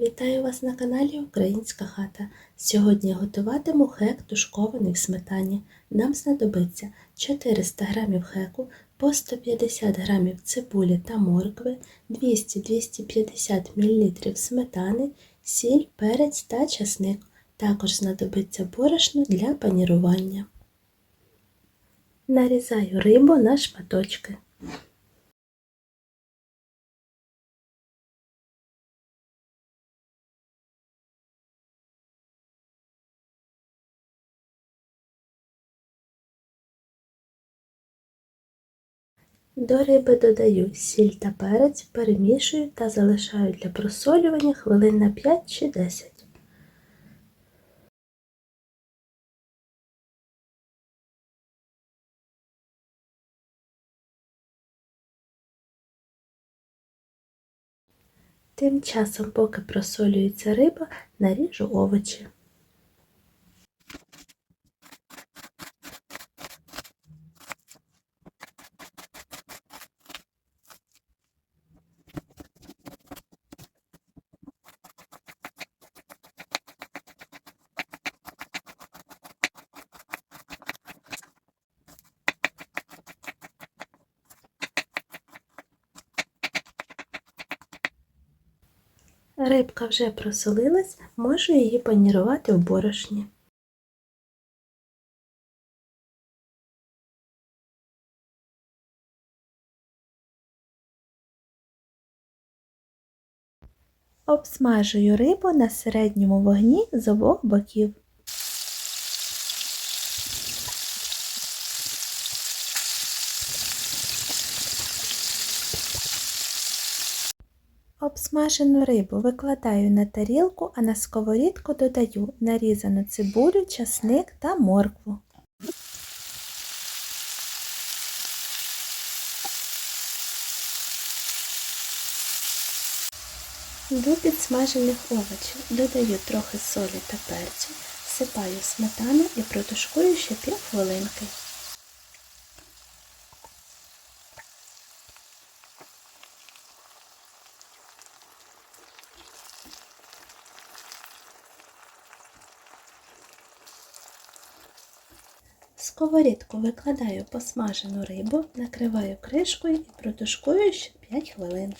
Вітаю вас на каналі Українська хата. Сьогодні готуватиму хек тушкований в сметані. Нам знадобиться 400 г хеку, по 150 г цибулі та моркви, 200-250 мл сметани, сіль, перець та часник. Також знадобиться борошно для панірування. Нарізаю рибу на шматочки. До риби додаю сіль та перець, перемішую та залишаю для просолювання хвилин на 5 чи 10. Тим часом, поки просолюється риба, наріжу овочі. Рибка вже просолилась, можу її панірувати в борошні. Обсмажую рибу на середньому вогні з обох боків. Обсмажену рибу викладаю на тарілку, а на сковорідку додаю нарізану цибулю, часник та моркву. До підсмажених овочів додаю трохи солі та перцю, всипаю сметану і протушкую ще півхвилинки. В сковорідку викладаю посмажену рибу, накриваю кришкою і протушкую ще 5 хвилин.